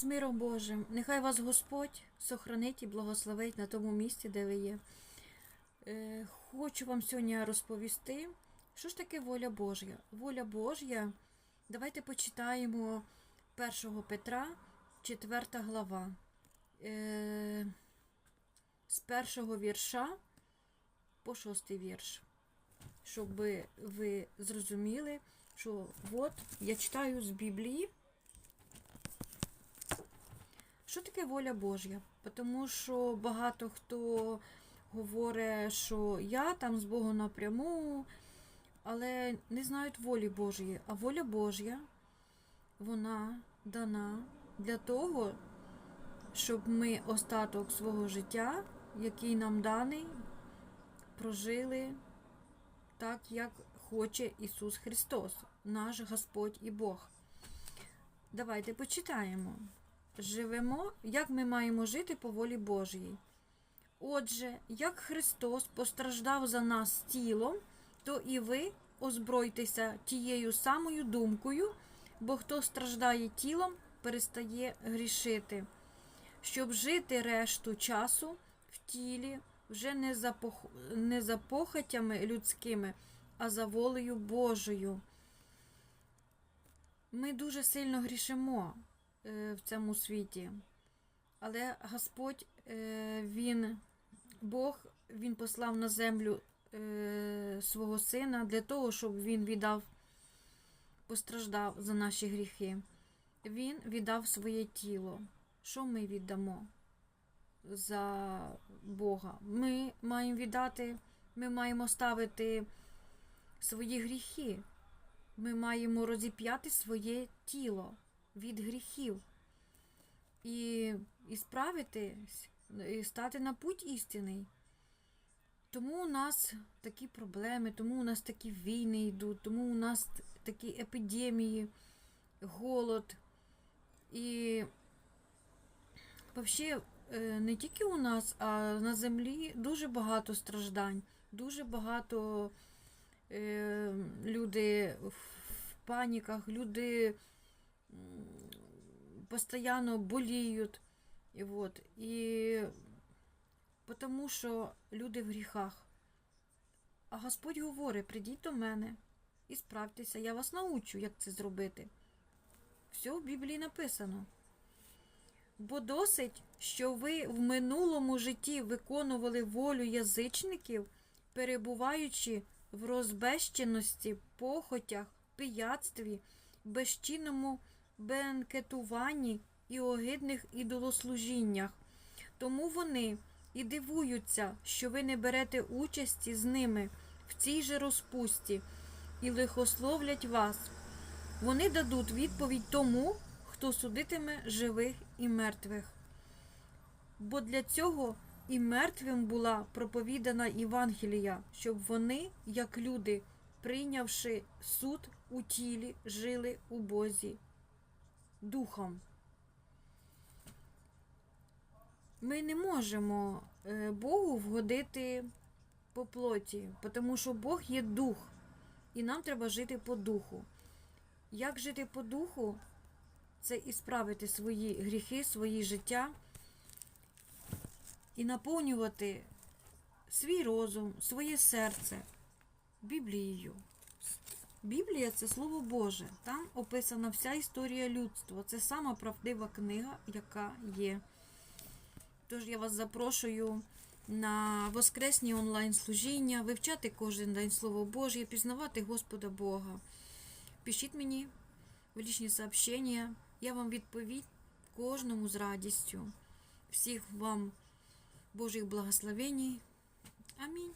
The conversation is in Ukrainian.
З миром Божим, нехай вас Господь сохранить і благословить на тому місці, де ви є. Е, Хочу вам сьогодні розповісти, що ж таке воля Божя. Воля Божя, давайте почитаємо 1 Петра, 4 глава. Е, З першого вірша по шостий вірш. Щоб ви зрозуміли, що от я читаю з Біблії. Що таке воля Божя? Тому що багато хто говорить, що я там з Богом напряму, але не знають волі Божої. А воля Божя, вона дана для того, щоб ми остаток свого життя, який нам даний, прожили так, як хоче Ісус Христос, наш Господь і Бог. Давайте почитаємо живемо, як ми маємо жити по волі Божій. Отже, як Христос постраждав за нас тілом, то і ви озбройтеся тією самою думкою, бо хто страждає тілом, перестає грішити, щоб жити решту часу в тілі вже не за, пох... не за похотями людськими, а за волею Божою. Ми дуже сильно грішимо в цьому світі. Але Господь, е, Він, Бог, Він послав на землю е, свого сина для того, щоб він віддав, постраждав за наші гріхи. Він віддав своє тіло. Що ми віддамо за Бога? Ми маємо віддати, ми маємо ставити свої гріхи. Ми маємо розіп'яти своє тіло від гріхів і, і справитись, і стати на путь істинний. Тому у нас такі проблеми, тому у нас такі війни йдуть, тому у нас такі епідемії, голод. І взагалі не тільки у нас, а на землі дуже багато страждань, дуже багато е, люди в паніках, люди постоянно боліють. І, вот. і тому що люди в гріхах. А Господь говорить, прийдіть до мене і справтеся, я вас научу, як це зробити. Все в Біблії написано. Бо досить, що ви в минулому житті виконували волю язичників, перебуваючи в розбещеності, похотях, пияцтві, безчинному бенкетуванні і огидних ідолослужіннях. Тому вони і дивуються, що ви не берете участі з ними в цій же розпусті і лихословлять вас. Вони дадуть відповідь тому, хто судитиме живих і мертвих. Бо для цього і мертвим була проповідана Євангелія, щоб вони, як люди, прийнявши суд у тілі, жили у Бозі духом. Ми не можемо е, Богу вгодити по плоті, тому що Бог є дух, і нам треба жити по духу. Як жити по духу? Це і справити свої гріхи, свої життя і наповнювати свій розум, своє серце Біблією. Біблія це Слово Боже. Там описана вся історія людства. Це сама правдива книга, яка є. Тож я вас запрошую на воскресні онлайн-служіння, вивчати кожен день Слово Боже, пізнавати Господа Бога. Пишіть мені в лічні сообщення, я вам відповідь кожному з радістю. Всіх вам Божих благословень. Амінь.